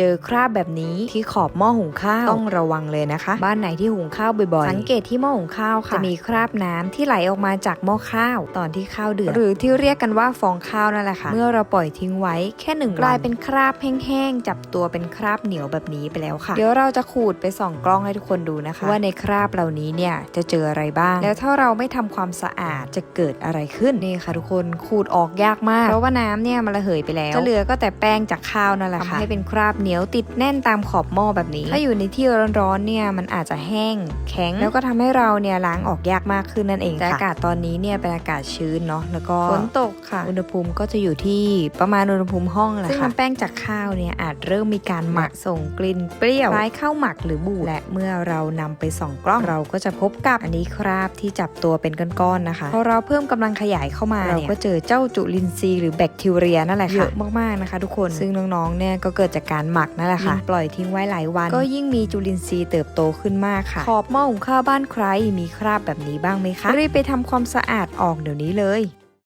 เจอคราบแบบนี้ที่ขอบหม้อหุงข้าวต้องระวังเลยนะคะ บ้านไหนที่หุงข้าวบ่อยๆ สังเกตที่หม้อหุงข้าวค่ะจะมีคราบน้ำที่ไหลออกมาจากหม้อข้าวตอนที่ข้าวเดือดหรือที่เรียกกันว่าฟองข้าวนั่นแหละค่ะเมื่อเราปล่อยทิ้งไว้แค่หนึ่งวันกลายเป็นคราบแห้งๆจับตัวเป็นคราบเหนียวแบบนี้ไปแล้วค่ะ เดี๋ยวเราจะขูดไปส่องกล้องให้ทุกคนดูนะคะ ว่าในคราบเหล่านี้เนี่ยจะเจออะไรบ้าง แล้วถ้าเราไม่ทำความสะอาดจะเกิดอะไรขึ้นนี่ค่ะ ทุกคนขูดออกยากมาก เพราะว่าน้ำเนี่ยมันระเหยไปแล้วจะเหลือก็แต่แป้งจากข้าวนั่นแหละค่ะทำให้เป็นคราบเหนียวติดแน่นตามขอบหม้อแบบนี้ ถ้าอยู่ในที่ร้อนๆเนี่ยมันอาจจะแห้งแข็ง แล้วก็ทำให้เราเนี่ยล้างออกยากมากขึ้นนั่นเองค่ะแต่อากาศตอนนี้เนี่ยเป็นอากาศชื้นเนาะแล้วก็ฝนตกค่ะอุณหภูมิก็จะอยู่ที่ประมาณอุณหภูมิห้องแหละค่ะซึ่งน้ำแป้งจากข้าวเนี่ยอาจเริ่มมีการหมักส่งกลิ่นเปรี้ยวคล้ายข้าวหมักหรือบูดและเมื่อเรานำไปส่องกล้องเราก็จะพบกับอันนี้คราบที่จับตัวเป็นก้อนๆนะคะพอเราเพิ่มกำลังขยายเข้ามาเราก็เจอเจ้าจุลินทรีย์หรือแบคทีเรียนั่นแหละค่ะเยอะมากๆนะคะ ทุกคนซึ่งน้องๆเนี่ยก็เกิดจากการหมักนั่นแหละค่ะยิ่งปล่อยทิ้งไว้หลายวัน ก็ยิ่งมีจุลินทรีย์เติบโตขึ้นมากค่ะ ขอบหม้อหุงข้าวบ้านใครมีคราบแบบนี้บ้างไหมคะรีบไปทำความสะอาดออกเดี๋ยวนี้เลย